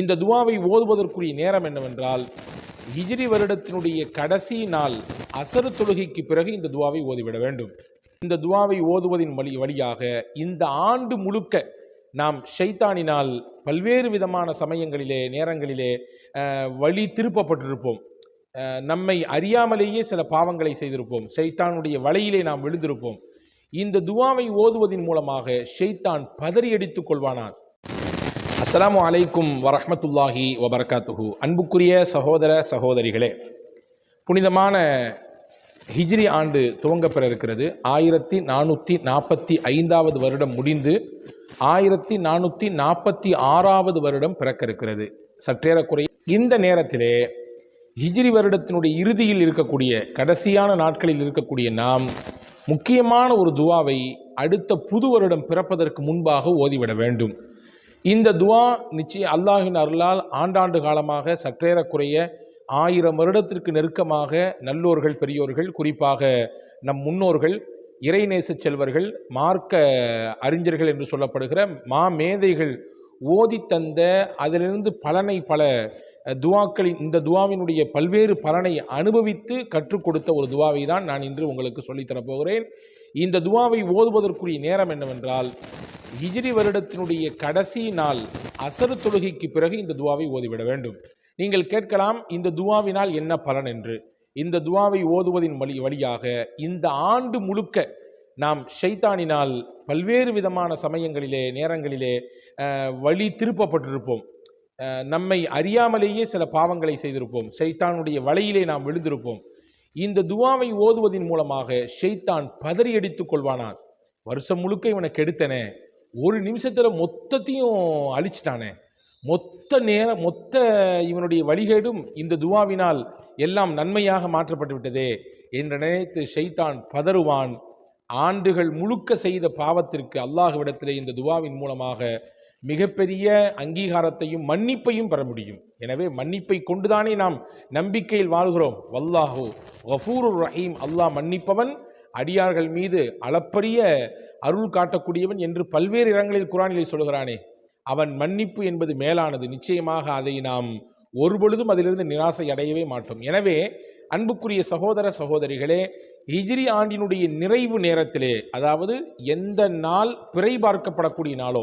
இந்த துவாவை ஓதுவதற்குரிய நேரம் என்னவென்றால் ஹிஜ்ரி வருடத்தினுடைய கடைசி நாள் அசரு தொழுகைக்கு பிறகு இந்த துவாவை ஓதிவிட வேண்டும். இந்த துவாவை ஓதுவதின் வழி வழியாக இந்த ஆண்டு முழுக்க நாம் ஷைத்தானினால் பல்வேறு விதமான சமயங்களிலே நேரங்களிலே வழி திருப்பப்பட்டிருப்போம். நம்மை அறியாமலேயே சில பாவங்களை செய்திருப்போம். ஷைத்தானுடைய வலையிலே நாம் விழுந்திருப்போம். இந்த துவாவை ஓதுவதின் மூலமாக ஷைத்தான் பதறியடித்துக் கொள்வானான். அஸ்லாம் அலைக்கும் வரமத்துல்லாஹி வபர்காத்துஹு. அன்புக்குரிய சகோதர சகோதரிகளே புனிதமான ஹிஜ்ரி ஆண்டு துவங்கப்பெற இருக்கிறது ஆயிரத்தி நானூற்றி நாற்பத்தி ஐந்தாவது வருடம் முடிந்து ஆயிரத்தி நானூற்றி நாற்பத்தி ஆறாவது வருடம் பிறக்க இருக்கிறது சற்றேறக்குறை இந்த நேரத்திலே ஹிஜ்ரி வருடத்தினுடைய இறுதியில் இருக்கக்கூடிய கடைசியான நாட்களில் இருக்கக்கூடிய நாம் முக்கியமான ஒரு துவாவை அடுத்த புது வருடம் பிறப்பதற்கு முன்பாக ஓதிவிட வேண்டும். இந்த துவா நிச்சயம் அல்லாஹின் அருளால் ஆண்டாண்டு காலமாக சற்றேறக்குறைய ஆயிரம் வருடத்திற்கு நெருக்கமாக நல்லோர்கள் பெரியோர்கள் குறிப்பாக நம் முன்னோர்கள் இறைநேச செல்வர்கள் மார்க்க அறிஞர்கள் என்று சொல்லப்படுகிற மா மேதைகள் ஓதி தந்த அதிலிருந்து பலனை பல துவாக்களின் இந்த துவாவினுடைய பல்வேறு பலனை அனுபவித்து கற்றுக் கொடுத்த ஒரு துவாவை தான் நான் இன்று உங்களுக்கு சொல்லித்தரப்போகிறேன் இந்த துவாவை ஓதுவதற்குரிய நேரம் என்னவென்றால் ஹிஜ்ரி வருடத்தினுடைய கடைசி நாள் அசரு தொழுகைக்கு பிறகு இந்த துவாவை ஓதிவிட வேண்டும். நீங்கள் கேட்கலாம் இந்த துவாவினால் என்ன பலன் என்று. இந்த துவாவை ஓதுவதின் வழி வழியாக இந்த ஆண்டு முழுக்க நாம் ஷைத்தானினால் பல்வேறு விதமான சமயங்களிலே நேரங்களிலே வழி திருப்பப்பட்டிருப்போம். நம்மை அறியாமலேயே சில பாவங்களை செய்திருப்போம். ஷைத்தானுடைய வலையிலே நாம் விழுந்திருப்போம். இந்த துவாவை ஓதுவதின் மூலமாக ஷைத்தான் பதறியடித்துக் கொள்வானான். வருஷம் முழுக்க இவனை கெடுத்தனே. ஒரு நிமிஷத்தில் மொத்தத்தையும் அழிச்சிட்டானே. மொத்த நேரம் மொத்த இவனுடைய வழிகேடும் இந்த துவாவினால் எல்லாம் நன்மையாக மாற்றப்பட்டு விட்டதே என்று நினைத்து ஷைத்தான் பதறுவான். ஆண்டுகள் முழுக்க செய்த பாவத்திற்கு அல்லாஹ்விடத்திலே இந்த துவாவின் மூலமாக மிகப்பெரிய அங்கீகாரத்தையும் மன்னிப்பையும் பெற முடியும். எனவே மன்னிப்பை கொண்டுதானே நாம் நம்பிக்கையில் வாழ்கிறோம். வல்லாஹோ கஃபூருர் ரஹீம். அல்லாஹ் மன்னிப்பவன் அடியார்கள் மீது அளப்பரிய அருள் காட்டக்கூடியவன் என்று பல்வேறு இடங்களில் குரானிலே சொல்கிறானே அவன் மன்னிப்பு என்பது மேலானது. நிச்சயமாக அதை நாம் ஒருபொழுதும் அதிலிருந்து நிராசை அடையவே மாட்டோம். எனவே அன்புக்குரிய சகோதர சகோதரிகளே ஹிஜ்ரி ஆண்டினுடைய நிறைவு நேரத்திலே அதாவது எந்த நாள் பிறை பார்க்கப்படக்கூடிய நாளோ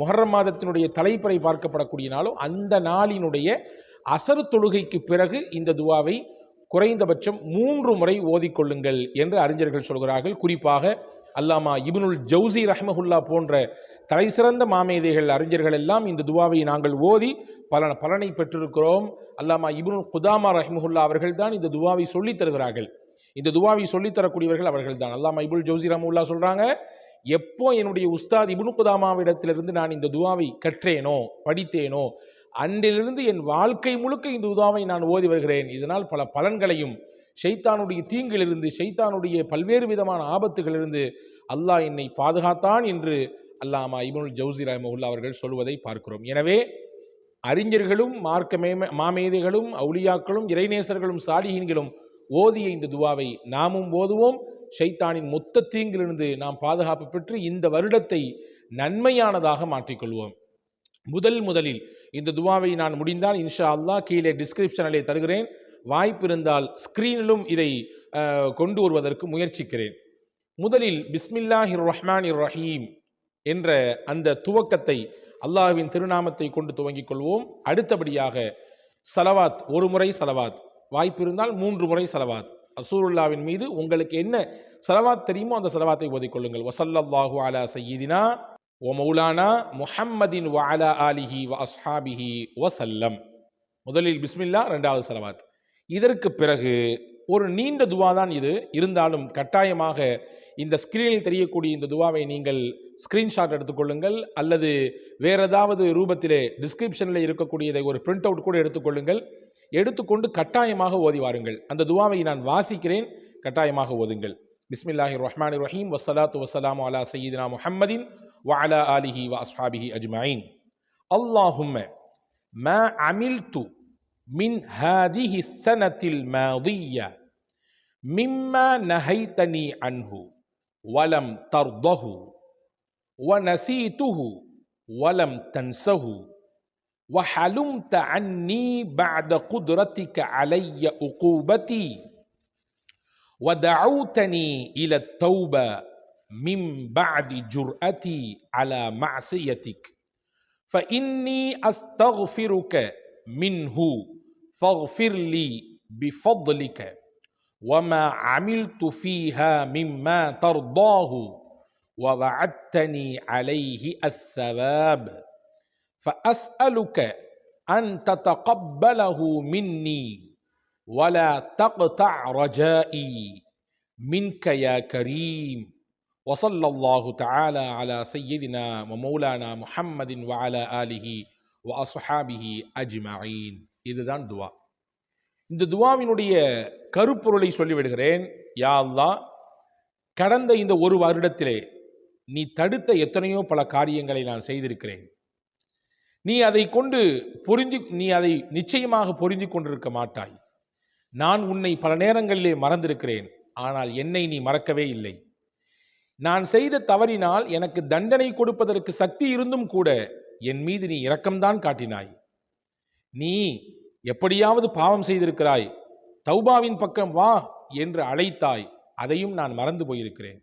முஹர்ரம் மாதத்தினுடைய தலைப்பிறை பார்க்கப்படக்கூடிய நாளோ அந்த நாளினுடைய அசரு தொழுகைக்கு பிறகு இந்த துவாவை குறைந்தபட்சம் மூன்று முறை ஓதிக்கொள்ளுங்கள் என்று அறிஞர்கள் சொல்கிறார்கள். குறிப்பாக அல்லாமா இபுனுல் ஜவுசி ரஹ்மஹுல்லா போன்ற தலைசிறந்த மாமேதைகள் அறிஞர்கள் எல்லாம் இந்த துவாவை நாங்கள் ஓதி பல பலனை பெற்றிருக்கிறோம். அல்லாமா இபுனுல் குதாமா ரஹ்மஹுல்லா அவர்கள் தான் இந்த துவாவை சொல்லித் தருகிறார்கள். இந்த துவாவை சொல்லித் தரக்கூடியவர்கள் அவர்கள் தான் அல்லாமா இபுல் ஜவுசி ரஹமுல்லா சொல்கிறாங்க எப்போ என்னுடைய உஸ்தாத் இபுனு குதாமாவிடத்திலிருந்து நான் இந்த துவாவை கற்றேனோ படித்தேனோ அன்றிலிருந்து என் வாழ்க்கை முழுக்க இந்த துவாவை நான் ஓதி வருகிறேன். இதனால் பல பலன்களையும் ஷைத்தானுடைய தீங்கிலிருந்து ஷைத்தானுடைய பல்வேறு விதமான ஆபத்துகளிலிருந்து அல்லாஹ் என்னை பாதுகாத்தான் என்று அல்லாமா இபனுல் ஜவுசி ரஹமுல்லா அவர்கள் சொல்வதை பார்க்கிறோம். எனவே அறிஞர்களும் மார்க்க மேம மாமேதைகளும் அவுளியாக்களும் இறைநேசர்களும் சாலிஹீன்களும் ஓதிய இந்த துவாவை நாமும் ஓதுவோம். ஷைத்தானின் மொத்த தீங்கிலிருந்து நாம் பாதுகாப்பு பெற்று இந்த வருடத்தை நன்மையானதாக மாற்றிக்கொள்வோம். முதல் முதலில் இந்த துவாவை நான் முடிந்தால் இன்ஷா அல்லாஹ் கீழே டிஸ்கிரிப்ஷனிலே தருகிறேன். வாய்ப்பு இருந்தால் ஸ்க்ரீனிலும் இதை கொண்டு வருவதற்கு முயற்சிக்கிறேன். முதலில் பிஸ்மில்லாஹிர் இர் ரஹீம் என்ற அந்த துவக்கத்தை அல்லாஹ்வின் திருநாமத்தை கொண்டு துவங்கிக் கொள்வோம். அடுத்தபடியாக சலவாத் ஒரு முறை சலவாத். வாய்ப்பு இருந்தால் மூன்று முறை சலவாத். அசூருல்லாவின் மீது உங்களுக்கு என்ன சலவாத் தெரியுமோ அந்த சலவாத்தை ஓதிக்கொள்ளுங்கள் வசல்லல்லாஹு அலா சையீதினா ஓ மௌலானா முஹம்மதின் வாலா ஆலிஹி வ அஸ்ஹாபிஹி வசல்லம் முதலில் பிஸ்மில்லா ரெண்டாவது சலவாத். இதற்கு பிறகு ஒரு நீண்ட துவா தான் இது. இருந்தாலும் கட்டாயமாக இந்த ஸ்கிரீனில் தெரியக்கூடிய இந்த துவாவை நீங்கள் ஸ்க்ரீன்ஷாட் எடுத்துக்கொள்ளுங்கள் அல்லது வேற ஏதாவது ரூபத்திலே டிஸ்கிரிப்ஷனில் இருக்கக்கூடியதை ஒரு பிரிண்ட் அவுட் கூட எடுத்துக்கொள்ளுங்கள் எடுத்துக்கொண்டு கட்டாயமாக ஓதி வாருங்கள். அந்த துவாவை நான் வாசிக்கிறேன். கட்டாயமாக ஓதுங்கள். பிஸ்மில்லாஹி ரஹ்மான் ரஹீம். வசலாத்து வசலாம் அலா சயீதினா முஹம்மதின் وعلى آله وأصحابه أجمعين. اللهم ما عملت من هذه السنة الماضية مما نهيتني عنه ولم ترضه ونسيته ولم تنسه وحلمت عني بعد قدرتك علي عقوبتي ودعوتني إلى التوبة من بعد جرأتي على معصيتك. فإني أستغفرك منه فاغفر لي بفضلك. وما عملت فيها مما ترضاه ووعدتني عليه الثواب. فأسألك أن تتقبله مني ولا تقطع رجائي منك يا كريم. وصلى الله تعالى على سيدنا ومولانا محمد وعلى آله وأصحابه أجمعين இதுதான் துவா இந்த துவாவினுடைய கருப்பொருளை சொல்லிவிடுகிறேன் யா அல்லாஹ் கடந்த இந்த ஒரு வருடத்திலே நீ தடுத்த எத்தனையோ பல காரியங்களை நான் செய்திருக்கிறேன் நீ அதை கொண்டு பொருந்தி நீ அதை நிச்சயமாக பொருந்தி கொண்டிருக்க மாட்டாய் நான் உன்னை பல நேரங்களிலே மறந்திருக்கிறேன் ஆனால் என்னை நீ மறக்கவே இல்லை நான் செய்த தவறினால் எனக்கு தண்டனை கொடுப்பதற்கு சக்தி இருந்தும் கூட என் மீது நீ இரக்கம்தான் காட்டினாய். நீ எப்படியாவது பாவம் செய்திருக்கிறாய். தௌபாவின் பக்கம் வா என்று அழைத்தாய். அதையும் நான் மறந்து போயிருக்கிறேன்.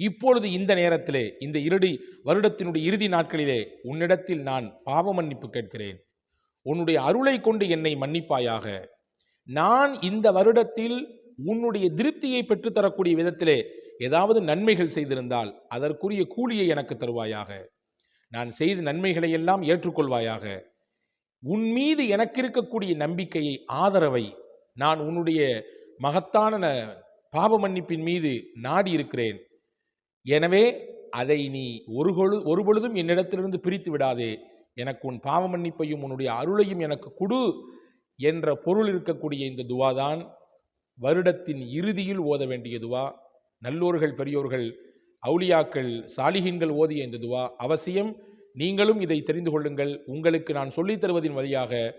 இப்பொழுது இந்த நேரத்திலே இந்த இருடி வருடத்தினுடைய இறுதி நாட்களிலே உன்னிடத்தில் நான் பாவ மன்னிப்பு கேட்கிறேன். உன்னுடைய அருளை கொண்டு என்னை மன்னிப்பாயாக. நான் இந்த வருடத்தில் உன்னுடைய திருப்தியை பெற்றுத்தரக்கூடிய விதத்திலே ஏதாவது நன்மைகள் செய்திருந்தால் அதற்குரிய கூலியை எனக்கு தருவாயாக. நான் செய்த நன்மைகளை எல்லாம் ஏற்றுக்கொள்வாயாக. உன் மீது எனக்கு இருக்கக்கூடிய நம்பிக்கையை ஆதரவை நான் உன்னுடைய மகத்தான ந- பாவ மன்னிப்பின் மீது நாடி இருக்கிறேன் எனவே அதை நீ ஒரு பொழு ஒரு பொழுதும் என்னிடத்திலிருந்து பிரித்து விடாதே. எனக்கு உன் பாவ மன்னிப்பையும் உன்னுடைய அருளையும் எனக்கு கொடு என்ற பொருள் இருக்கக்கூடிய இந்த துவாதான் வருடத்தின் இறுதியில் ஓத வேண்டிய துவா. நல்லோர்கள் பெரியோர்கள் அவுளியாக்கள் சாலிகின்கள் ஓதிய இந்த துவா அவசியம். நீங்களும் இதை தெரிந்து கொள்ளுங்கள். உங்களுக்கு நான் சொல்லித் தருவதின் வழியாக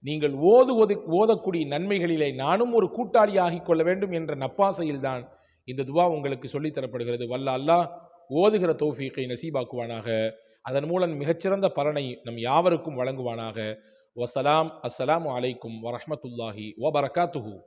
நீங்கள் ஓதுவது ஓதக்கூடிய நன்மைகளிலே நானும் ஒரு கூட்டாளியாகிக் கொள்ள வேண்டும் என்ற நப்பாசையில்தான் இந்த துவா உங்களுக்கு சொல்லித்தரப்படுகிறது வல்ல அல்லாஹ் ஓதுகிற தௌஃபீக்கை நசீபாக்குவானாக. அதன் மூலம் மிகச்சிறந்த பலனை நம் யாவருக்கும் வழங்குவானாக. வசலாம் அஸ்ஸலாம் அலைக்கும் ஓ வபரகாத்துஹு.